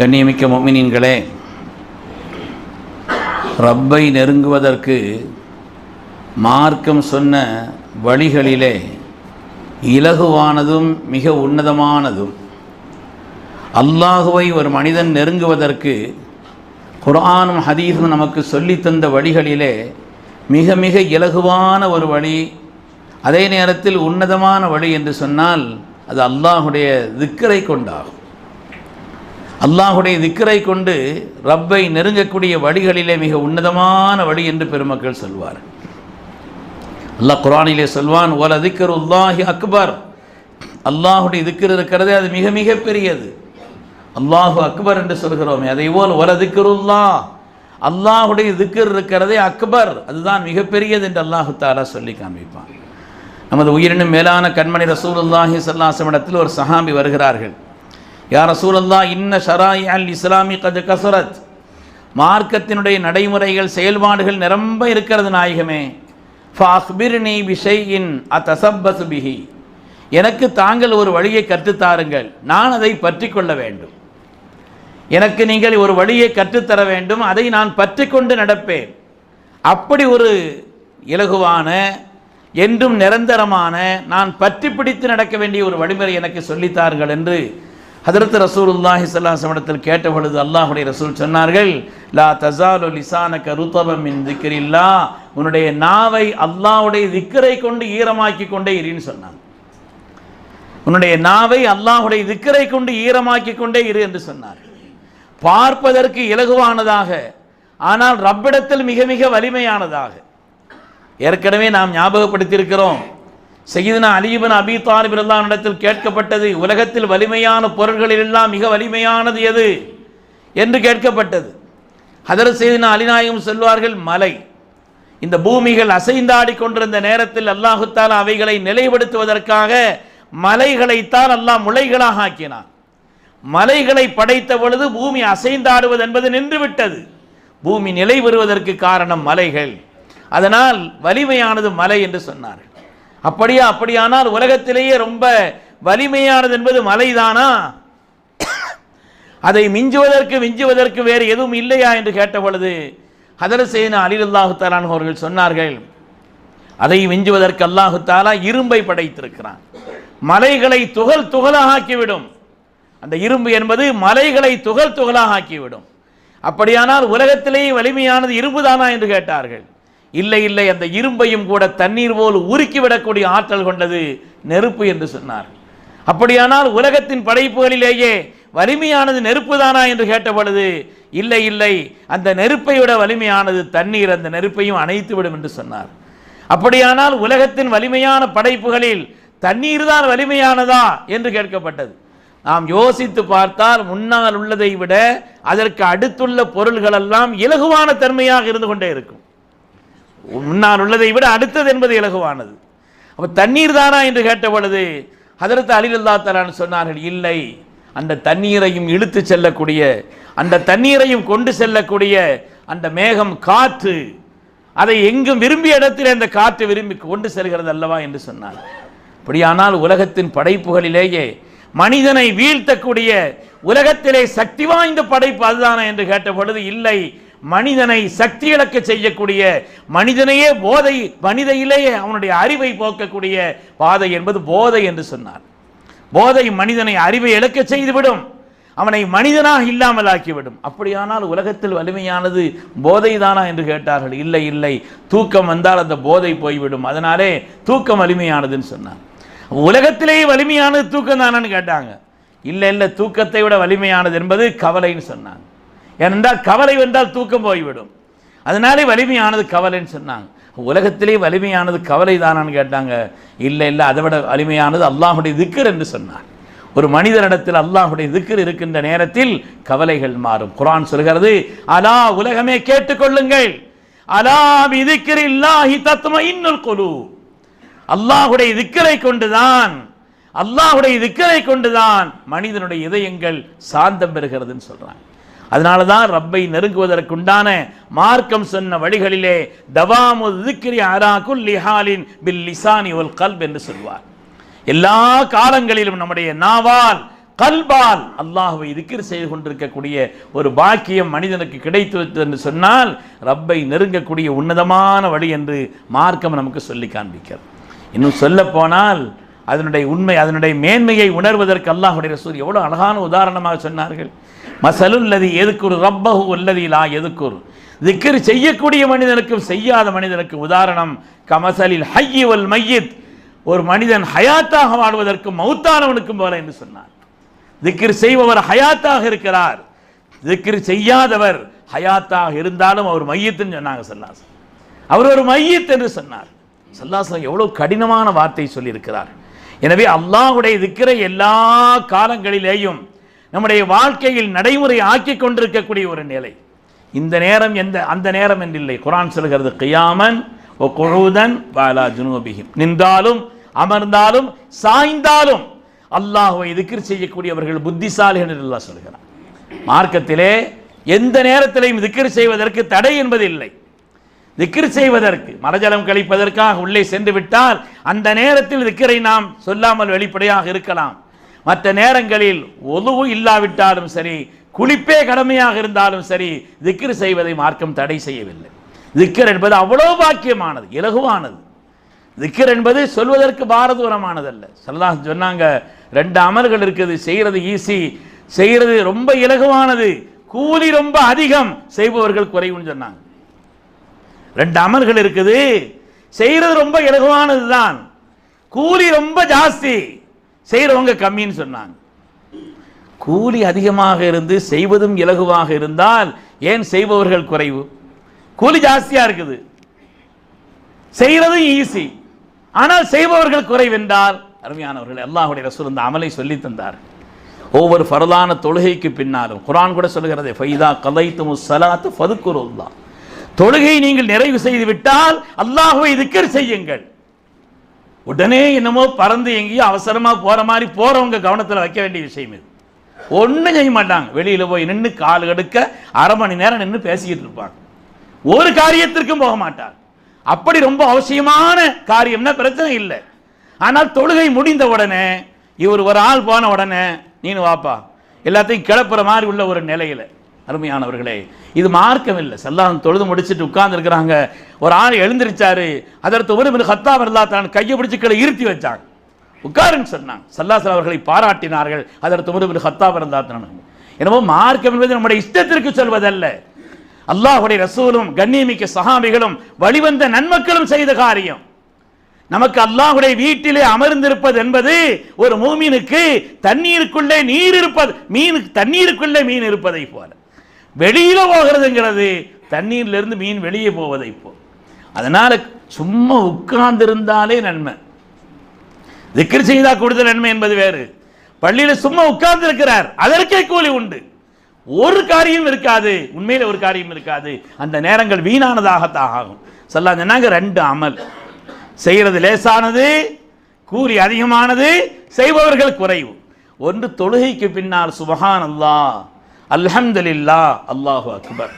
கண்ணியமிக்க மொமினின்களே ரப்பை நெருங்குவதற்கு மார்க்கம் சொன்ன வழிகளிலே இலகுவானதும் மிக உன்னதமானதும் அல்லாஹுவை ஒரு மனிதன் நெருங்குவதற்கு குரானும் ஹதீஸும் நமக்கு சொல்லித்தந்த வழிகளிலே மிக மிக இலகுவான ஒரு வழி அதே நேரத்தில் உன்னதமான வழி என்று சொன்னால் அது அல்லாஹுடைய திக்கரை கொண்டாகும். அல்லாஹுடைய திக்கரை கொண்டு ரப்பை நெருங்கக்கூடிய வழிகளிலே மிக உன்னதமான வழி என்று பெருமக்கள் சொல்வார் அல்லாஹ் குரானிலே சொல்வான் ஓல திக்கர் உல்லாஹி அக்பர். அல்லாஹுடைய திக்கர் இருக்கிறதே அது மிக மிக பெரியது. அல்லாஹு அக்பர் என்று சொல்கிறோமே அதை போல் ஒல திக்கருல்லா அல்லாஹுடைய திக்கர் இருக்கிறதே அக்பர் அதுதான் மிகப்பெரியது என்று அல்லாஹு தாலா சொல்லி காண்பிப்பான். நமது உயிரினும் மேலான கண்மணி ரசூலுல்லாஹி சல்லாசம் இடத்தில் ஒரு சஹாபி வருகிறார்கள். யார் இன்ன ஷராய் அல் இஸ்லாமி கது கசரத். மார்க்கத்தினுடைய நடைமுறைகள் செயல்பாடுகள் நிரம்ப இருக்கிறது நாயகமே. ஃபாஹ்பிர்னி இன் அத்தசப்பசு பிஹி. எனக்கு தாங்கள் ஒரு வழியை கற்றுத்தாருங்கள் நான் அதை பற்றி கொள்ள வேண்டும். எனக்கு நீங்கள் ஒரு வழியை கற்றுத்தர வேண்டும். அதை நான் பற்றி கொண்டு நடப்பேன். அப்படி ஒரு இலகுவான என்றும் நிரந்தரமான நான் பற்றி பிடித்து நடக்க வேண்டிய ஒரு வழிமுறை எனக்கு சொல்லித்தார்கள் என்று ஹதரத் ரசூலுல்லாஹி சல்லாஹ் இடத்தில் கேட்ட பொழுது அல்லாஹுடைய ரசூல் சொன்னார்கள் லா தசாலு லிசான கருத்தபம் இன் திக்ரில்லா. உன்னுடைய நாவை அல்லாஹுடைய திக்கரை கொண்டு ஈரமாக்கி கொண்டே இருன்னு சொன்னாங்க. உன்னுடைய நாவை அல்லாஹுடைய திக்கரை கொண்டு ஈரமாக்கி கொண்டே இரு என்று சொன்னார் பார்ப்பதற்கு இலகுவானதாக ஆனால் ரப்பிடத்தில் மிக மிக வலிமையானதாக. ஏற்கனவே நாம் ஞாபகப்படுத்தியிருக்கிறோம் செய்தினா அலிபன் அபி தாலிபின் இடத்தில் கேட்கப்பட்டது உலகத்தில் வலிமையான பொருள்களில் எல்லாம் மிக வலிமையானது எது? என்று கேட்கப்பட்டது. அதர் செய்தினா அலிநாயகம் சொல்வார்கள் மலை. இந்த பூமிகள் அசைந்தாடி கொண்டிருந்த நேரத்தில் அல்லாஹுத்தால் அவைகளை நிலைப்படுத்துவதற்காக மலைகளைத்தான் அல்லாஹ் முளைகளாக ஆக்கினான். மலைகளை படைத்த பொழுது பூமி அசைந்தாடுவது என்பது நின்றுவிட்டது. பூமி நிலை பெறுவதற்கு காரணம் மலைகள். அதனால் வலிமையானது மலை என்று சொன்னார்கள். அப்படியா அப்படியானால் உலகத்திலேயே ரொம்ப வலிமையானது என்பது மலைதானா? அதை மிஞ்சுவதற்கு மிஞ்சுவதற்கு வேறு எதுவும் இல்லையா என்று கேட்ட பொழுது ஹதரசேனா அலிலுல்லாஹு தாலான் அவர்கள் சொன்னார்கள் அதை மிஞ்சுவதற்கு அல்லாஹு தாலா இரும்பை படைத்திருக்கிறான். மலைகளை துகள் துகளாக ஆக்கிவிடும். அந்த இரும்பு என்பது மலைகளை துகள் துகளாக ஆக்கிவிடும். அப்படியானால் உலகத்திலேயே வலிமையானது இரும்பு தானா என்று கேட்டார்கள். இல்லை இல்லை அந்த இரும்பையும் கூட தண்ணீர் போல் உருக்கிவிடக்கூடிய ஆற்றல் கொண்டது நெருப்பு என்று சொன்னார். அப்படியானால் உலகத்தின் படைப்புகளிலேயே வலிமையானது நெருப்பு தானா என்று கேட்ட பொழுது இல்லை இல்லை அந்த நெருப்பை விட வலிமையானது தண்ணீர் அந்த நெருப்பையும் அணைத்து விடும் என்று சொன்னார். அப்படியானால் உலகத்தின் வலிமையான படைப்புகளில் தண்ணீர் தான் வலிமையானதா என்று கேட்கப்பட்டது. நாம் யோசித்து பார்த்தால் முன்னால் உள்ளதை விட அதற்கு அடுத்துள்ள பொருள்களெல்லாம் இலகுவான தன்மையாக இருந்து கொண்டே இருக்கும். முன்னால் உள்ளதை விட அடுத்தது என்பது இலகுவானது. அப்போ தண்ணீர் தானா என்று கேட்ட பொழுது அதற்கு அலிலல்லா தலான்னு சொன்னார்கள் இல்லை அந்த தண்ணீரையும் இழுத்து செல்லக்கூடிய அந்த தண்ணீரையும் கொண்டு செல்லக்கூடிய அந்த மேகம் காற்று அதை எங்கும் விரும்பிய இடத்தில் அந்த காற்று விரும்பி கொண்டு செல்கிறது அல்லவா என்று சொன்னார். அப்படியானால் உலகத்தின் படைப்புகளிலேயே மனிதனை வீழ்த்தக்கூடிய உலகத்திலே சக்தி வாய்ந்த படைப்பு அதுதானா என்று கேட்ட பொழுது இல்லை மனிதனை சக்தி இழக்க செய்யக்கூடிய மனிதனையே போதை மனிதையிலேயே அவனுடைய அறிவை போக்கக்கூடிய பாதை என்பது போதை என்று சொன்னார். போதை மனிதனை அறிவை இழக்க செய்துவிடும். அவனை மனிதனாக இல்லாமல் ஆக்கிவிடும். அப்படியானால் உலகத்தில் வலிமையானது போதை தானா என்று கேட்டார்கள். இல்லை இல்லை. தூக்கம் வந்தால் அந்த போதை போய்விடும். அதனாலே தூக்கம் வலிமையானதுன்னு சொன்னார். உலகத்திலேயே வலிமையானது தூக்கம் தானான்னு கேட்டாங்க. இல்லை இல்லை. தூக்கத்தை விட வலிமையானது என்பது கவலைன்னு சொன்னாங்க. ஏனென்றால் கவலை வந்தால் தூக்கம் போய்விடும். அதனாலே வலிமையானது கவலைன்னு சொன்னாங்க. உலகத்திலே வலிமையானது கவலை தானான்னு கேட்டாங்க. இல்லை இல்லை அதை விட வலிமையானது அல்லாஹுடைய திக்கர் என்று சொன்னார். ஒரு மனிதனிடத்தில் அல்லாஹுடைய திக்கர் இருக்கின்ற நேரத்தில் கவலைகள் மாறும். குரான் சொல்கிறது அலா உலகமே கேட்டுக்கொள்ளுங்கள். அலா விதிக்கிற இல்லாஹி தத்துவ இன்னுல் குழு அல்லாஹுடைய திக்கரை கொண்டுதான் அல்லாஹுடைய திக்கரை கொண்டுதான் மனிதனுடைய இதயங்கள் சாந்தம் பெறுகிறதுன்னு சொல்றாங்க. அதனால தான் ரப்பை நெருங்குவதற்குண்டான மார்க்கம் சொன்ன வழிகளிலே தவாமு திக்ரி அரா லிஹாலின் பில் லிசானி ஒல் கல்ப் என்று சொல்வார். எல்லா காலங்களிலும் நம்முடைய நாவால் கல்பால் அல்லாஹுவை திக்ர் செய்து கொண்டிருக்கக்கூடிய ஒரு பாக்கியம் மனிதனுக்கு கிடைத்து என்று சொன்னால் ரப்பை நெருங்கக்கூடிய உன்னதமான வழி என்று மார்க்கம் நமக்கு சொல்லி காண்பிக்கிறது. இன்னும் சொல்ல போனால் அதனுடைய உண்மை அதனுடைய மேன்மையை உணர்வதற்கு அல்லாஹுடைய ரசூல் எவ்வளோ அழகான உதாரணமாக சொன்னார்கள். மசலுல்லதி எதுக்குரு? ரப்பஹு உள்ளதி லா எதுக்குரு? திக்கர் செய்யக்கூடிய மனிதனுக்கும் செய்யாத மனிதனுக்கும் உதாரணம் கமசலில் ஹையி வல் மையித். ஒரு மனிதன் ஹயாத்தாக வாழ்வதற்கும் மௌத்தானவனுக்கும் போல என்று சொன்னார். திக்கிர் செய்பவர் ஹயாத்தாக இருக்கிறார். திக்கிர் செய்யாதவர் ஹயாத்தாக இருந்தாலும் அவர் மையத்துன்னு சொன்னாங்க சல்லாஸ். அவர் ஒரு மையத் என்று சொன்னார். சல்லாசம் எவ்வளவு கடினமான வார்த்தை சொல்லியிருக்கிறார். எனவே அல்லாஹுடைய திக்கிற எல்லா காலங்களிலேயும் நம்முடைய வாழ்க்கையில் நடைமுறை ஆக்கி கொண்டிருக்கக்கூடிய ஒரு நிலை. இந்த நேரம் எந்த அந்த நேரம் என்றில்லை குரான் சொல்கிறது கியாமன் ஓ குழுதன் பாலா ஜுனூபிஹிம். நின்றாலும் அமர்ந்தாலும் சாய்ந்தாலும் அல்லாஹுவை திக்ர் செய்யக்கூடியவர்கள் புத்திசாலிகள் என்று அல்லாஹ் சொல்கிறார் மார்க்கத்திலே எந்த நேரத்திலையும் திக்ர் செய்வதற்கு தடை என்பது இல்லை. திக்ர் செய்வதற்கு மரஜலம் கழிப்பதற்காக உள்ளே சென்று விட்டால் அந்த நேரத்தில் திக்கரை நாம் சொல்லாமல் வெளிப்படையாக இருக்கலாம். மற்ற நேரங்களில் ஒதுவு இல்லாவிட்டாலும் சரி குளிப்பே கடமையாக இருந்தாலும் சரி திக்கிர் செய்வதை மார்க்கம் தடை செய்யவில்லை. திக்கர் என்பது அவ்வளோ பாக்கியமானது இலகுவானது. திக்கர் என்பது சொல்வதற்கு பாரதூரமானதல்ல. சொல்லலாம் சொன்னாங்க ரெண்டு அமல்கள் இருக்குது செய்கிறது ஈஸி செய்கிறது ரொம்ப இலகுவானது கூலி ரொம்ப அதிகம் செய்பவர்கள் குறைவுன்னு சொன்னாங்க. ரெண்டு அமல்கள் இருக்குது செய்கிறது ரொம்ப இலகுவானது தான் கூலி ரொம்ப ஜாஸ்தி செய்கிறவங்க கம்மின்னு சொன்னாங்க. கூலி அதிகமாக இருந்து செய்வதும் இலகுவாக இருந்தால் ஏன் செய்பவர்கள் குறைவு? கூலி ஜாஸ்தியா இருக்குது. செய்கிறதும் ஈஸி ஆனால் செய்பவர்கள் குறைவென்றால் அருமையானவர்கள் அல்லாஹுடைய ரசூல் அந்த அமலை சொல்லி தந்தார். ஒவ்வொரு பரதான தொழுகைக்கு பின்னாலும் குரான் கூட சொல்லுகிறதே ஃபைதா கலைத்துமு சலாத்து ஃபதுக்குருல்லா தொழுகை நீங்கள் நிறைவு செய்து விட்டால் அல்லாஹுவை திக்கர் செய்யுங்கள். உடனே என்னமோ பறந்து எங்கேயோ அவசரமாக போகிற மாதிரி போகிறவங்க கவனத்தில் வைக்க வேண்டிய விஷயம் இது. ஒன்றும் செய்ய மாட்டாங்க. வெளியில் போய் நின்று கால் எடுக்க அரை மணி நேரம் நின்று பேசிக்கிட்டு இருப்பாங்க. ஒரு காரியத்திற்கும் போக மாட்டார். அப்படி ரொம்ப அவசியமான காரியம்னா பிரச்சனை இல்லை. ஆனால் தொழுகை முடிந்த உடனே இவர் ஒரு ஆள் போன உடனே நீனு வாப்பா. எல்லாத்தையும் கிளப்புற மாதிரி உள்ள ஒரு நிலையில். அருமையானவர்களே இது மார்க்கம் இல்லை செல்லாம் தொழுது முடிச்சுட்டு உட்கார்ந்துருக்கிறாங்க. ஒரு ஆள் எழுந்திருச்சாரு. அதற்கு ஒரு ஹத்தா வரலா தான் கையை பிடிச்சி கீழே இருத்தி வச்சாங்க. உட்காருன்னு சொன்னாங்க. சல்லாசல் அவர்களை பாராட்டினார்கள். அதற்கு ஒரு ஹத்தா தான் என்னமோ மார்க்கம் என்பது நம்முடைய இஷ்டத்திற்கு சொல்வதல்ல. அல்லாஹுடைய ரசூலும் கண்ணியமிக்க சகாமிகளும் வழிவந்த நன்மக்களும் செய்த காரியம். நமக்கு அல்லாஹுடைய வீட்டிலே அமர்ந்திருப்பது என்பது ஒரு மூமீனுக்கு தண்ணீருக்குள்ளே நீர் இருப்பது மீனுக்கு தண்ணீருக்குள்ளே மீன் இருப்பதை போல. வெளியில் போகிறதுங்கிறது தண்ணீர்லேருந்து மீன் வெளியே போவதை இப்போ அதனால் சும்மா உட்கார்ந்து இருந்தாலே நன்மை. திக்கர் செய்தா கொடுத்த நன்மை என்பது வேறு. பள்ளியில் சும்மா உட்கார்ந்து இருக்கிறார் அதற்கே கூலி உண்டு. ஒரு காரியம் இருக்காது உண்மையில் ஒரு காரியம் இருக்காது. அந்த நேரங்கள் வீணானதாகத்தான் ஆகும். சொல்லாங்க ரெண்டு அமல்? செய்கிறது லேசானது கூலி அதிகமானது செய்பவர்கள் குறைவு. ஒன்று தொழுகைக்கு பின்னால் சுபஹான் அல்லாஹ் அல்ஹம்துலில்லா அல்லாஹு அக்பர்.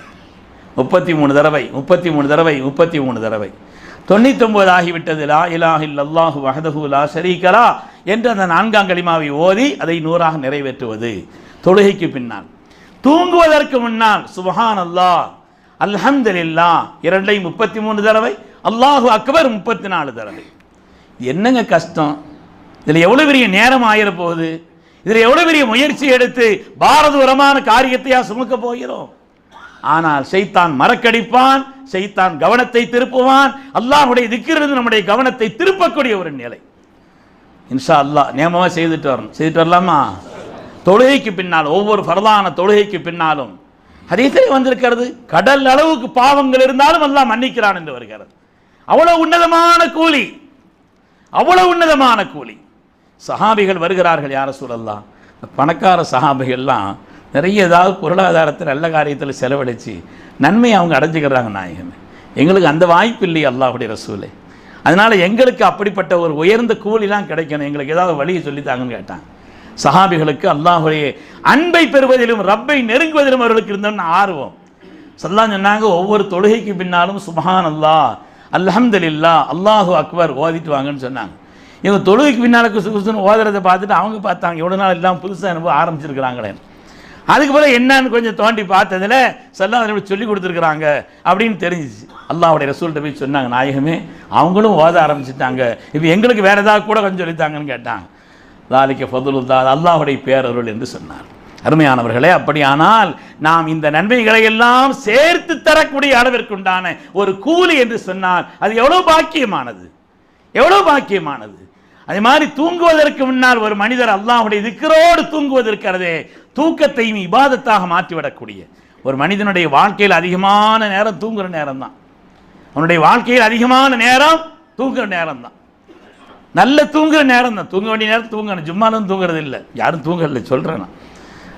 முப்பத்தி மூணு தடவை முப்பத்தி மூணு தடவை முப்பத்தி மூணு தடவை. தொண்ணூத்தொம்பது ஆகிவிட்டது. லா இலாஹ் அல்லாஹு வஹதஹு லா ஷரீகலா என்று அந்த நான்காம் களிமாவை ஓதி அதை நூறாக நிறைவேற்றுவது. தொழுகைக்கு பின்னால். தூங்குவதற்கு முன்னால் சுபஹான் அல்லாஹ் அல்ஹம்துலில்லா இரண்டை முப்பத்தி மூணு தடவை அல்லாஹு அக்பர் முப்பத்தி நாலு தடவை. என்னங்க கஷ்டம்? இதில் எவ்வளோ பெரிய நேரம் ஆயிர போகுது இதில் எவ்வளவு பெரிய முயற்சி எடுத்து பாரதூரமான காரியத்தையா சுமக்க போகிறோம் ஆனால் செய்தான் மறக்கடிப்பான் செய்தான் கவனத்தை திருப்புவான். அல்லாஹுடைய திக்கிலிருந்து நம்முடைய கவனத்தை திருப்பக்கூடிய ஒரு நிலை. இன்ஷா அல்லாஹ் நியமமாக செய்துட்டு வரணும். செய்துட்டு வரலாமா? தொழுகைக்கு பின்னால் ஒவ்வொரு பரதான தொழுகைக்கு பின்னாலும் ஹதீஸிலே வந்திருக்கிறது கடல் அளவுக்கு பாவங்கள் இருந்தாலும் எல்லாம் மன்னிக்கிறான் என்று வருகிறது. அவ்வளவு உன்னதமான கூலி அவ்வளவு உன்னதமான கூலி. சஹாபிகள் வருகிறார்கள் யார சூழல்லாம் பணக்கார சஹாபிகள்லாம் நிறைய ஏதாவது பொருளாதாரத்தை நல்ல காரியத்தில் செலவழித்து நன்மை அவங்க அடைஞ்சுக்கிறாங்க நாயகமே. எங்களுக்கு அந்த வாய்ப்பு இல்லையே அல்லாஹுடைய ரசூலே. அதனால் எங்களுக்கு அப்படிப்பட்ட ஒரு உயர்ந்த கூலிலாம் கிடைக்கணும். எங்களுக்கு ஏதாவது வழியை சொல்லித்தாங்கன்னு கேட்டான் சஹாபிகளுக்கு அல்லாஹுடைய அன்பை பெறுவதிலும் ரப்பை நெருங்குவதிலும் அவர்களுக்கு இருந்தோம்னு ஆர்வம். சல்லாம் சொன்னாங்க ஒவ்வொரு தொழுகைக்கு பின்னாலும் சுபஹான் அல்லாஹ் அல்ஹம்துலில்லா அல்லாஹு அக்பர் ஓதிட்டு வாங்கன்னு சொன்னாங்க. இவங்க தொழுகைக்கு பின்னால் குசு குசுன்னு ஓதுறதை பார்த்துட்டு அவங்க பார்த்தாங்க எவ்வளோ நாள் எல்லாம் புதுசாக அனுபவம் ஆரம்பிச்சிருக்கிறாங்களே அதுக்கு பிறகு என்னன்னு கொஞ்சம் தோண்டி பார்த்ததுல செல்லாம் இப்படி சொல்லி கொடுத்துருக்குறாங்க அப்படின்னு தெரிஞ்சிச்சு. அல்லாவுடைய ரசூல்கிட்ட போய் சொன்னாங்க நாயகமே அவங்களும் ஓத ஆரம்பிச்சிட்டாங்க. இப்போ எங்களுக்கு வேற ஏதாவது கூட கொஞ்சம் சொல்லித்தாங்கன்னு கேட்டாங்க. லாலிக்க ஃபதுலுல்லா அல்லாஹ்வுடைய பேரருள் என்று சொன்னார். அருமையானவர்களே அப்படியானால் நாம் இந்த நன்மைகளை எல்லாம் சேர்த்து தரக்கூடிய அளவிற்குண்டான ஒரு கூலி என்று சொன்னால் அது எவ்வளவு பாக்கியமானது? எவ்வளவு பாக்கியமானது? அதே மாதிரி தூங்குவதற்கு முன்னால் ஒரு மனிதர் அல்லாஹுடைய திக்கரோடு தூங்குவது இருக்கிறதே தூக்கத்தையும் இபாதத்தாக மாற்றிவிடக்கூடிய. ஒரு மனிதனுடைய வாழ்க்கையில் அதிகமான நேரம் தூங்குகிற நேரம் தான் அவனுடைய வாழ்க்கையில் அதிகமான நேரம் தூங்குகிற நேரம் தான் நல்ல தூங்குகிற நேரம் தான் தூங்க வேண்டிய நேரம் தூங்கணும். ஜும்மாலும் தூங்குறது இல்லை யாரும் தூங்கல சொல்கிறேன் நான்.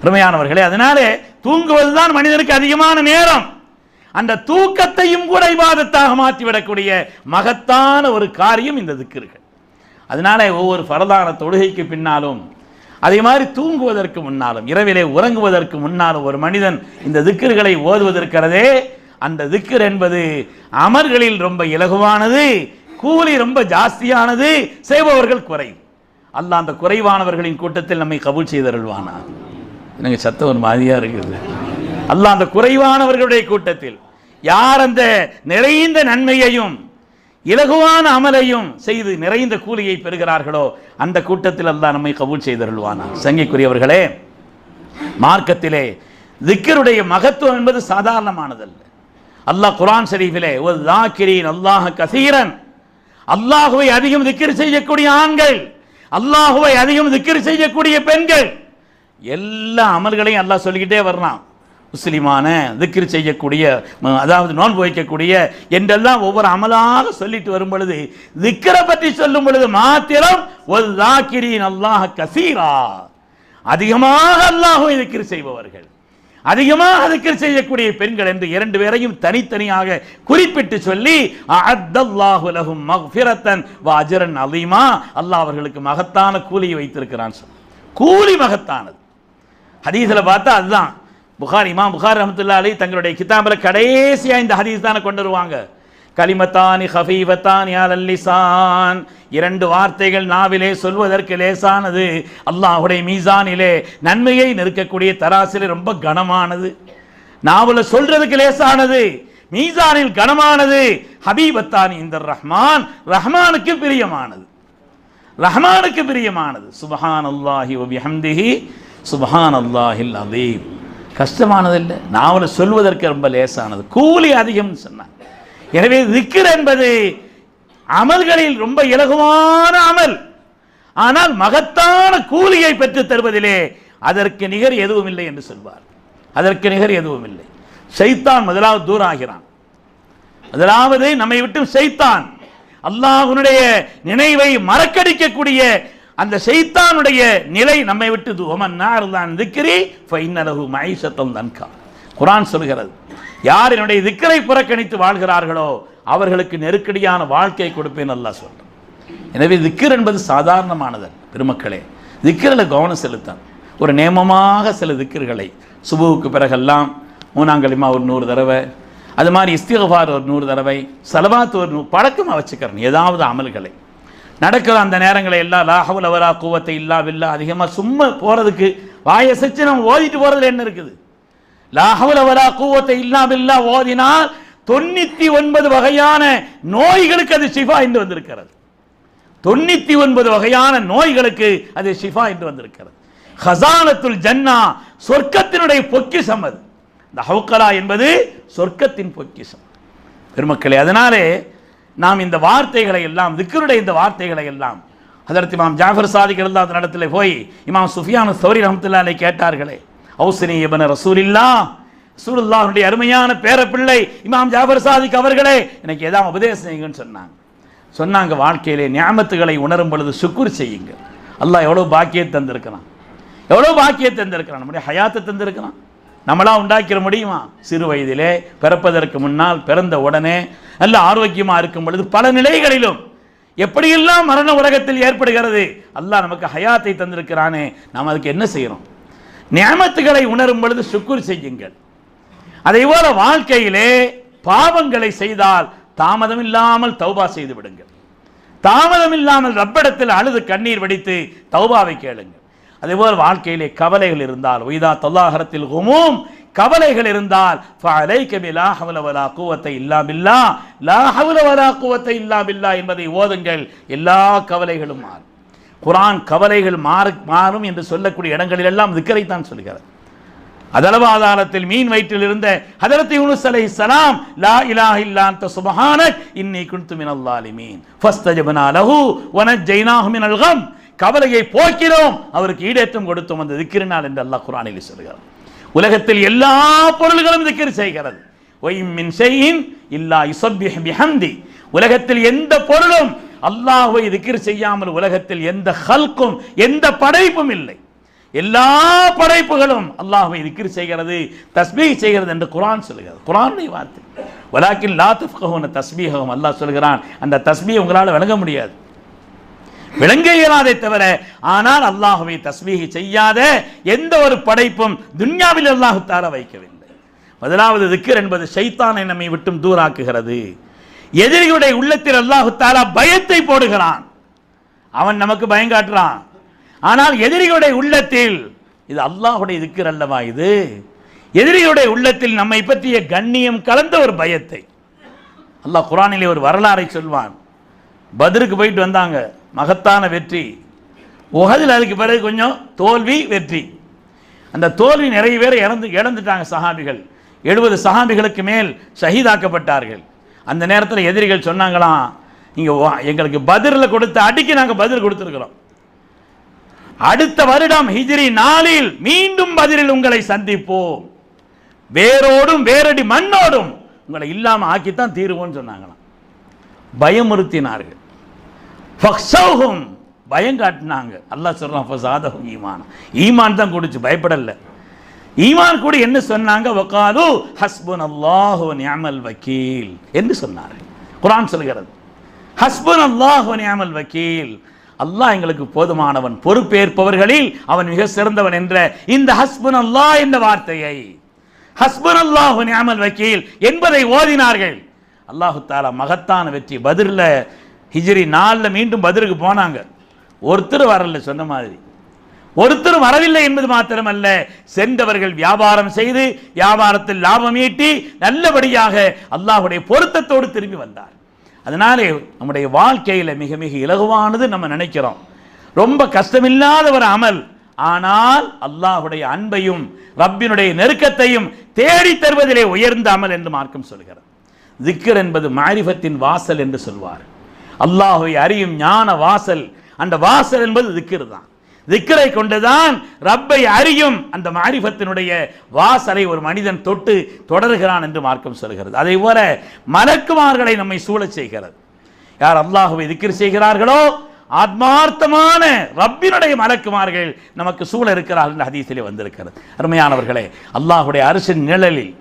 அருமையானவர்களே அதனாலே தூங்குவது தான் மனிதனுக்கு அதிகமான நேரம். அந்த தூக்கத்தையும் கூட இபாதத்தாக மாற்றிவிடக்கூடிய மகத்தான ஒரு காரியம் இந்த திக்கிற்கு அதனால ஒவ்வொரு பரதான தொழுகைக்கு பின்னாலும் அதே மாதிரி தூங்குவதற்கு முன்னாலும் இரவிலே உறங்குவதற்கு முன்னாலும் ஒரு மனிதன் இந்த திக்கர்களை ஓதுவதற்கிறதே அந்த திக்கர் என்பது அமர்களில் ரொம்ப இலகுவானது கூலி ரொம்ப ஜாஸ்தியானது செய்பவர்கள் குறைவு அல்ல அந்த குறைவானவர்களின் கூட்டத்தில் நம்மை கபூல் செய்தருள்வானா? எனக்கு சத்தம் ஒரு மாதிரியாக இருக்குது. அல்ல அந்த குறைவானவர்களுடைய கூட்டத்தில் யார் அந்த நிறைந்த நன்மையையும் இலகுவான அமலையும் செய்து நிறைந்த கூலியை பெறுகிறார்களோ அந்த கூட்டத்தில் அல்லாஹ் நம்மை கபூல் செய்தருள்வானா? சங்கைக்குரியவர்களே மார்க்கத்திலே திக்கருடைய மகத்துவம் என்பது சாதாரணமானதல்ல. அல்லாஹ் குரான் ஷரீஃபிலே ஒரு தாக்கிரீன் அல்லாஹ் கசீரன். அல்லாஹுவை அதிகம் திக்கிர் செய்யக்கூடிய ஆண்கள் அல்லாஹுவை அதிகம் திக்கிர் செய்யக்கூடிய பெண்கள் எல்லா அமல்களையும் அல்லாஹ் சொல்லிக்கிட்டே வர்றான். முஸ்லீமான திக்ரு செய்யக்கூடிய அதாவது நோன்பு வைக்கக்கூடிய என்றெல்லாம் ஒவ்வொரு அமலாக சொல்லிட்டு வரும் பொழுது திக்கரை பற்றி சொல்லும் பொழுது மாத்திரம் ஒரு அல்லாஹ் கசீரா. அதிகமாக அல்லாஹுவை திக்ரு செய்பவர்கள். அதிகமாக திக்ரு செய்யக்கூடிய பெண்கள் என்று இரண்டு பேரையும் தனித்தனியாக குறிப்பிட்டு சொல்லி அஅத்தல்லாஹு லஹும் மக்ஃபிரத்தன் வ அஜ்ரன் அலீமா. அல்லாஹ் அவர்களுக்கு மகத்தான கூலியை வைத்திருக்கிறான் சொல். கூலி மகத்தானது. ஹதீஸில் பார்த்தா அதுதான். புகார் இமாம் புகார் ரஹமத்துல்லா அலி தங்களுடைய கிதாபில் கடைசியாக இந்த ஹதீஸ் தானே கொண்டு வருவாங்க. கலிமத்தானி ஹஃபீவத்தானி அலல்லிசான் இரண்டு வார்த்தைகள் நாவிலே சொல்வதற்கு லேசானது. அல்லாஹுடைய மீசானிலே நன்மையை நெருக்கக்கூடிய தராசிலே ரொம்ப கனமானது. நாவல சொல்றதுக்கு லேசானது. மீசானில் கனமானது. ஹபீபத்தானி இந்த ரஹ்மான் ரஹ்மானுக்கு பிரியமானது. ரஹ்மானுக்கு பிரியமானது. சுபஹான் அல்லாஹி வபிஹம்திஹி சுபஹான் அல்லாஹில் அதீம் கஷ்டமானது இல்லை நாவல சொல்வதற்கு ரொம்ப லேசானது. கூலி அதிகம்னு சொன்னான் எனவே திக்கர் என்பது அமல்களில் ரொம்ப இலகுவான அமல். ஆனால் மகத்தான கூலியை பெற்றுத் தருவதிலே அதற்கு நிகர் எதுவும் இல்லை என்று சொல்வார். அதற்கு நிகர் எதுவும் இல்லை. ஷைத்தான் முதலாவது தூராகிறான். முதலாவது நம்மை விட்டு செய்தான் அல்லாஹுனுடைய நினைவை மறக்கடிக்கக்கூடிய அந்த செய்தானுடைய நிலை நம்மை விட்டு துவமன் நார்தான் திக்ரி ஃபைன்னலஹு மைசத்தம் தன்கா. குரான் சொல்கிறது யார் என்னுடைய திக்கரை புறக்கணித்து வாழ்கிறார்களோ அவர்களுக்கு நெருக்கடியான வாழ்க்கை கொடுப்பேன் நல்லா சொல்கிறேன் எனவே திக்கர் என்பது சாதாரணமானது பெருமக்களே. திக்கரில் கவனம் செலுத்தான் ஒரு நேமமாக சில திக்கர்களை சுபுவுக்கு பிறகெல்லாம் மூணாங்கலிமா ஒரு நூறு தடவை அது மாதிரி இஸ்திகபார் ஒரு நூறு தடவை செலவாத்து ஒரு நூறு பழக்கமாக வச்சுக்கிறேன் ஏதாவது அமல்களை. நடக்கிற அந்த நேரங்களை எல்லாம் லாஹவுல் அவரா கூவத்தை இல்லா வில்லா அதிகமாக சும்மா போகிறதுக்கு வாயசைச்சு நம்ம ஓதிட்டு போகிறதுல என்ன இருக்குது? லாகவுல வரா கூவத்தை இல்லாவில்லா ஓதினால் தொண்ணூத்தி ஒன்பது வகையான நோய்களுக்கு அது ஷிஃபா என்று வந்திருக்கிறது. தொண்ணூத்தி ஒன்பது வகையான நோய்களுக்கு அது ஷிஃபா என்று வந்திருக்கிறது. ஹசானத்துல் ஜன்னா சொர்க்கத்தினுடைய பொக்கிஷம் அது. இந்த ஹவுக்கலா என்பது சொர்க்கத்தின் பொக்கிஷம். பெருமக்களே அதனாலே நாம் இந்த வார்த்தைகளை எல்லாம் திக்கருடைய இந்த வார்த்தைகளை எல்லாம் அதற்கு இமாம் ஜாஃபர் சாதிக் அந்த இடத்துல போய் இமாம் சுஃபியான சௌரி ரஹமத்துல்லாலே கேட்டார்களே ஹவுசினி இபன ரசூலில்லா ரசூலுல்லாஹ்வுடைய அருமையான பேரப்பிள்ளை இமாம் ஜாஃபர் சாதிக் அவர்களே எனக்கு ஏதாவது உபதேசம் செய்யுங்கன்னு சொன்னாங்க. சொன்னாங்க வாழ்க்கையிலே ஞாபகத்துகளை உணரும் பொழுது சுக்குர் செய்யுங்க அல்லாஹ் எவ்வளோ பாக்கியத்தை தந்திருக்கிறான். எவ்வளோ பாக்கியத்தை தந்திருக்கிறான். நம்முடைய ஹயாத்தை தந்திருக்கிறான். நம்மளா உண்டாக்கிற முடியுமா? சிறு வயதிலே பிறப்பதற்கு முன்னால் பிறந்த உடனே நல்ல ஆரோக்கியமாக இருக்கும் பொழுது பல நிலைகளிலும் எப்படியெல்லாம் மரண உலகத்தில் ஏற்படுகிறது? அல்லாஹ் நமக்கு ஹயாத்தை தந்திருக்கிறானே. நாம் அதுக்கு என்ன செய்கிறோம் நியமத்துகளை உணரும் பொழுது சுக்குர் செய்யுங்கள். அதே போல வாழ்க்கையிலே பாவங்களை செய்தால் தாமதம் இல்லாமல் தௌபா செய்து விடுங்கள். தாமதம் இல்லாமல் ரப்பிடத்தில் அழுது கண்ணீர் வடித்து தௌபாவை கேளுங்கள். அதேபோல் வாழ்க்கையிலே கவலைகள் இருந்தால் ஒய்தா தொல்லாகரத்தில் ஹுமூம் கவலைகள் இருந்தால் ஃபஅலைக பிலா ஹவ்ல கூவத்தை இல்லாமில்லா லா ஹவ்ல கூவத்தை இல்லாமில்லா என்பதை ஓதுங்கள். எல்லா கவலைகளும் மாறும். குரான் கவலைகள் மாறு மாறும் என்று சொல்லக்கூடிய இடங்களில் எல்லாம் திக்கரை தான் சொல்கிறது அதளவு ஆதாரத்தில் மீன் வயிற்றில் இருந்த ஹதரத் யூனுஸ் அலைஹிஸ்ஸலாம் லா இலாஹ இல்லா சுபஹானக் சுப்ஹானக் இன்னி குன்து மினல் ஸாலிமீன். லஹு வனஜ்ஜைனாஹு மினல் கம். கவலையை போக்கினோம். அவருக்கு ஈடேற்றம் கொடுத்தோம். அந்த திக்கிரினால் என்று அல்லாஹ் குரானில் சொல்கிறார் உலகத்தில் எல்லா பொருள்களும் திக்கிர் செய்கிறது. ஒய்மின் இல்லா உலகத்தில் எந்த பொருளும் அல்லாஹுவை திக்கிர் செய்யாமல் உலகத்தில் எந்த ஹல்கும் எந்த படைப்பும் இல்லை. எல்லா படைப்புகளும் அல்லாஹ்வை திக்கிர் செய்கிறது தஸ்மீ செய்கிறது என்று குரான் சொல்கிறது குர்ஆனுடைய வார்த்தை. வலாக்கின் லா தஸ்மீகம் அல்லாஹ் சொல்கிறான் அந்த தஸ்மியை உங்களால் விளங்க முடியாது. விளங்க இயலாதே தவிர ஆனால் அல்லாஹுவை தஸ்மீகி செய்யாத எந்த ஒரு படைப்பும் துன்யாவில் அல்லாஹ் தார வைக்கவில்லை. முதலாவது திக்கர் என்பது ஷைத்தானை நம்மை விட்டும் தூராக்குகிறது. எதிரியுடைய உள்ளத்தில் அல்லாஹு தாலா பயத்தை போடுகிறான். அவன் நமக்கு பயம் காட்டுறான். ஆனால் எதிரிகளுடைய உள்ளத்தில் இது அல்லாஹுடைய திக்கர் அல்லவா இது? எதிரிகளுடைய உள்ளத்தில் நம்மை பற்றிய கண்ணியம் கலந்த ஒரு பயத்தை. அல்லாஹ் குரானிலே ஒரு வரலாறை சொல்வான். பத்ருக்கு போயிட்டு வந்தாங்க. மகத்தான வெற்றி. உகதில் அதுக்கு பிறகு கொஞ்சம் தோல்வி வெற்றி. அந்த தோல்வி நிறைய பேர் இறந்து இழந்துட்டாங்க சஹாபிகள். எழுபது சஹாபிகளுக்கு மேல் ஷஹீதாக்கப்பட்டார்கள். அந்த நேரத்தில் எதிரிகள் சொன்னாங்களாம் நீங்கள் எங்களுக்கு பதிரில் கொடுத்த அடிக்கு நாங்கள் பதில் கொடுத்துருக்குறோம். அடுத்த வருடம் ஹிஜ்ரி நாளில் மீண்டும் பதிலில் உங்களை சந்திப்போம். வேரோடும் வேரடி மண்ணோடும் உங்களை இல்லாமல் ஆக்கித்தான் தீருவோம்னு சொன்னாங்களாம். பயமுறுத்தினார்கள். ஃபக்ஷௌஹும் பயம் காட்டினாங்க. அல்லாஹ் சொல்றான் ஃபஸாதஹும் ஈமான். ஈமான் தான் கொடுச்சு பயப்படல. ஈமான் கூட என்ன சொன்னாங்க? வகாலு ஹஸ்புன் அல்லாஹு நியாமல் வக்கீல். என்று சொன்னார்கள் குரான் சொல்கிறது ஹஸ்புன் அல்லாஹு நியாமல் வக்கீல். அல்லாஹ் எங்களுக்கு போதுமானவன் பொறுப்பேற்பவர்களில் அவன் மிக சிறந்தவன் என்ற இந்த ஹஸ்புன் அல்லாஹ் என்ற வார்த்தையை ஹஸ்புன் அல்லாஹு நியாமல் வக்கீல் என்பதை ஓதினார்கள். அல்லாஹு தாலா மகத்தான வெற்றி பதிரில் ஹிஜ்ரி நாலில் மீண்டும் பதிலுக்கு போனாங்க. ஒருத்தர் வரல சொன்ன மாதிரி. ஒருத்தர் வரவில்லை என்பது மாத்திரமல்ல சென்றவர்கள் வியாபாரம் செய்து வியாபாரத்தில் லாபம் ஈட்டி நல்லபடியாக அல்லாஹுடைய பொருத்தத்தோடு திரும்பி வந்தார். அதனாலே நம்முடைய வாழ்க்கையில் மிக மிக இலகுவானது நம்ம நினைக்கிறோம். ரொம்ப கஷ்டமில்லாத ஒரு அமல். ஆனால் அல்லாஹுடைய அன்பையும் ரப்பினுடைய நெருக்கத்தையும் தேடி தருவதிலே உயர்ந்த அமல் என்று மார்க்கம் சொல்கிறது. திக்கர் என்பது மாரிஃபத்தின் வாசல் என்று சொல்வார் அல்லாஹுவை அறியும் ஞான வாசல். அந்த வாசல் என்பது திக்ர் தான். திக்கரை கொண்டுதான் ரப்பை அறியும் அந்த மாரிஃபத்தினுடைய வாசலை ஒரு மனிதன் தொட்டு தொடர்கிறான் என்று மார்க்கம் சொல்கிறது. அதே போல மலக்குமார்களை நம்மை சூழச் செய்கிறது. யார் அல்லாஹுவை திக்ர் செய்கிறார்களோ ஆத்மார்த்தமான ரப்பினுடைய மலக்குமார்கள் நமக்கு சூழ இருக்கிறார்கள் என்று ஹதீசிலே வந்திருக்கிறது. அருமையானவர்களே அல்லாஹுடைய அரசின் நிழலில்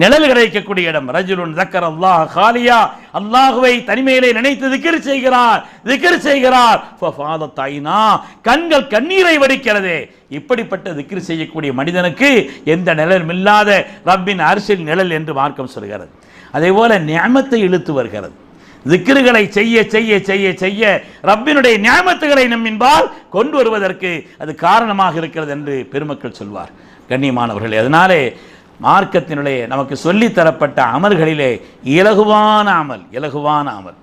நிழல் கிடைக்கக்கூடிய இடம். ரஜுலுன் தக்கர் அல்லாஹ் காலியா அல்லாஹுவை தனிமையிலே நினைத்து திக்கிரி செய்கிறார் திக்கிரி செய்கிறார். ஃபஃபாதத் கண்கள் கண்ணீரை வடிக்கிறதே. இப்படிப்பட்ட திக்ர் செய்யக்கூடிய மனிதனுக்கு எந்த நிழலும் இல்லாத ரப்பின் அரசியல் நிழல் என்று மார்க்கம் சொல்கிறது. அதே போல நியமத்தை இழுத்து வருகிறது. திக்கிருகளை செய்ய செய்ய செய்ய செய்ய ரப்பினுடைய நியாமத்துகளை நம்மின்பால் கொண்டு வருவதற்கு அது காரணமாக இருக்கிறது என்று பெருமக்கள் சொல்வார். கண்ணியமானவர்களே அதனாலே மார்க்கத்தினுடைய நமக்கு சொல்லித் தரப்பட்ட அமல்களிலே இலகுவான அமல் இலகுவான அமல்.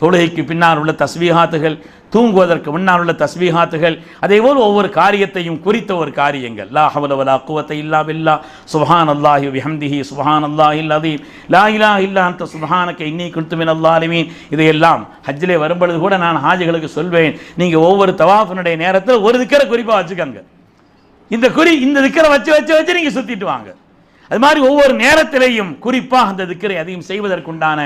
தொழுகைக்கு பின்னால் உள்ள தஸ்வீகாத்துகள் தூங்குவதற்கு முன்னால் உள்ள தஸ்வீகாத்துகள் அதேபோல் ஒவ்வொரு காரியத்தையும் குறித்த ஒரு காரியங்கள். லா ஹவலவலா குவத்தை இல்லா பில்லா. சுஹான் அல்லாஹி விஹம்திஹி சுஹான் அல்லாஹ் இல்லாதீம் லா இலா இல்லா அந்த சுபஹானக்க இன்னி குன்துமின் அல்லாலிமீன் இதையெல்லாம் ஹஜ்ஜிலே வரும்பொழுது கூட நான் ஹாஜிகளுக்கு சொல்வேன். நீங்கள் ஒவ்வொரு தவாஃபினுடைய நேரத்தில் ஒரு திக்கரை குறிப்பாக வச்சுக்கோங்க. இந்த குறி இந்த திக்கரை வச்சு வச்சு வச்சு நீங்கள் சுற்றிட்டு வாங்க. அது மாதிரி ஒவ்வொரு நேரத்திலேயும் குறிப்பாக அந்த திக்கரை அதையும் செய்வதற்குண்டான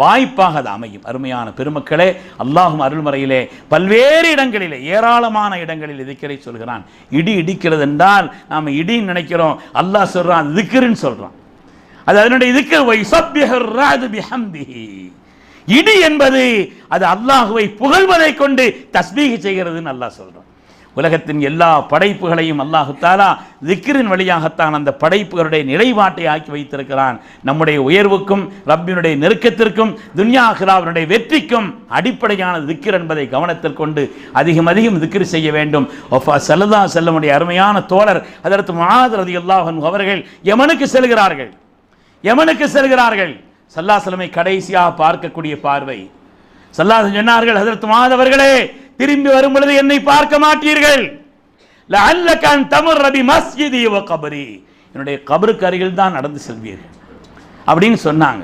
வாய்ப்பாக அது அமையும். அருமையான பெருமக்களே அல்லாஹும் அருள்மறையிலே பல்வேறு இடங்களிலே ஏராளமான இடங்களில் திக்கரை சொல்கிறான். இடி இடிக்கிறது என்றால் நாம் இடின்னு நினைக்கிறோம். அல்லாஹ் சொல்றான் திக்கருன்னு சொல்றான். அது அதனுடைய திக்கர் வை சப்பிஹர் இடி என்பது அது அல்லாஹுவை புகழ்வதை கொண்டு தஸ்மீக செய்கிறதுன்னு அல்லாஹ் சொல்கிறான் உலகத்தின் எல்லா படைப்புகளையும் அல்லாஹுத்தாலா திக்ரின் வழியாகத்தான் அந்த படைப்புகளுடைய நிலைப்பாட்டை ஆக்கி வைத்திருக்கிறான். நம்முடைய உயர்வுக்கும் ரப்பினுடைய நெருக்கத்திற்கும் துன்யாஹிராவினுடைய வெற்றிக்கும் அடிப்படையான திக்ர் என்பதை கவனத்தில் கொண்டு அதிகம் அதிகம் திக்ர் செய்ய வேண்டும். ஒஃபா சல்லா செல்லமுடைய அருமையான தோழர் அதற்கு மகாதரதி அல்லாஹன் அவர்கள் யமனுக்கு செல்கிறார்கள். யமனுக்கு செல்கிறார்கள். சல்லாசலமை கடைசியாக பார்க்கக்கூடிய பார்வை. சல்லாசன் சொன்னார்கள் அதற்கு மாதவர்களே திரும்பி வரும் பொழுது என்னை பார்க்க மாட்டீர்கள். அல்லகான் தமிழ் ரபி மஸ்ஜிதி வ கபரி. என்னுடைய கபருக்கு அருகில் தான் நடந்து செல்வீர்கள். அப்படின்னு சொன்னாங்க.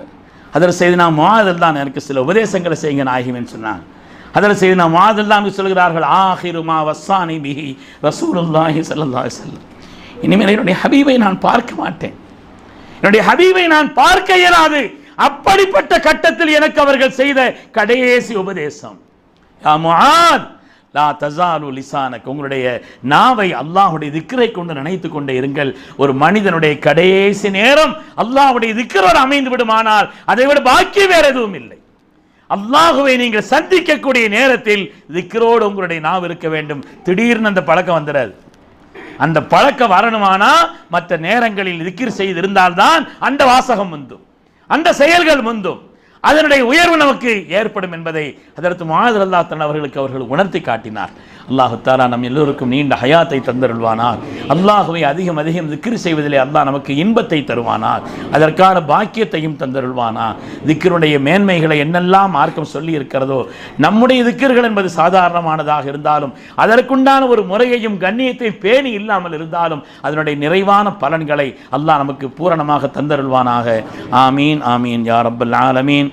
அதில் செய்து நான் மாதல் தான் எனக்கு சில உபதேசங்களை செய்யுங்க நாயகமேன்னு சொன்னாங்க. அதில் செய்து நான் மாதல் தான் சொல்கிறார்கள் ஆஹிருமா வசானி பிஹி ரசூலுல்லாஹி ஸல்லல்லாஹு செல்லம் இனிமேல் என்னுடைய ஹபீபை நான் பார்க்க மாட்டேன். என்னுடைய ஹபீபை நான் பார்க்க இயலாது. அப்படிப்பட்ட கட்டத்தில் எனக்கு அவர்கள் செய்த கடைசி உபதேசம். யா லா லிசானக் உங்களுடைய நாவை அல்லாஹுடைய திக்கரை கொண்டு நினைத்து கொண்டே இருங்கள். ஒரு மனிதனுடைய கடைசி நேரம் அல்லாஹுடைய திக்கரோடு அமைந்து விடுமானால் அதை விட பாக்கி வேற எதுவும் இல்லை. அல்லாஹுவை நீங்கள் சந்திக்கக்கூடிய நேரத்தில் திக்கரோடு உங்களுடைய நாவு இருக்க வேண்டும். திடீர்னு அந்த பழக்கம் வந்துடாது அந்த பழக்கம் வரணுமானா மற்ற நேரங்களில் திக்கிர் செய்திருந்தால்தான் அந்த வாசகம் முந்தும். அந்த செயல்கள் முந்தும். அதனுடைய உயர்வு நமக்கு ஏற்படும் என்பதை அதற்கு மாதிரி அல்லா அவர்களுக்கு அவர்கள் உணர்த்தி காட்டினார். அல்லாஹு தாலா நம் எல்லோருக்கும் நீண்ட ஹயாத்தை தந்தருள்வானார். அல்லாஹுவை அதிகம் அதிகம் திக்ரு செய்வதிலே அல்லாஹ் நமக்கு இன்பத்தை தருவானார். அதற்கான பாக்கியத்தையும் தந்தருள்வானார். திக்கருடைய மேன்மைகளை என்னெல்லாம் மார்க்கம் சொல்லி இருக்கிறதோ நம்முடைய திக்கர்கள் என்பது சாதாரணமானதாக இருந்தாலும் அதற்குண்டான ஒரு முறையையும் கண்ணியத்தையும் பேணி இல்லாமல் இருந்தாலும் அதனுடைய நிறைவான பலன்களை அல்லாஹ் நமக்கு பூரணமாக தந்தருள்வானாக. ஆமீன் ஆமீன் யார் ரப்பல் ஆலமீன்.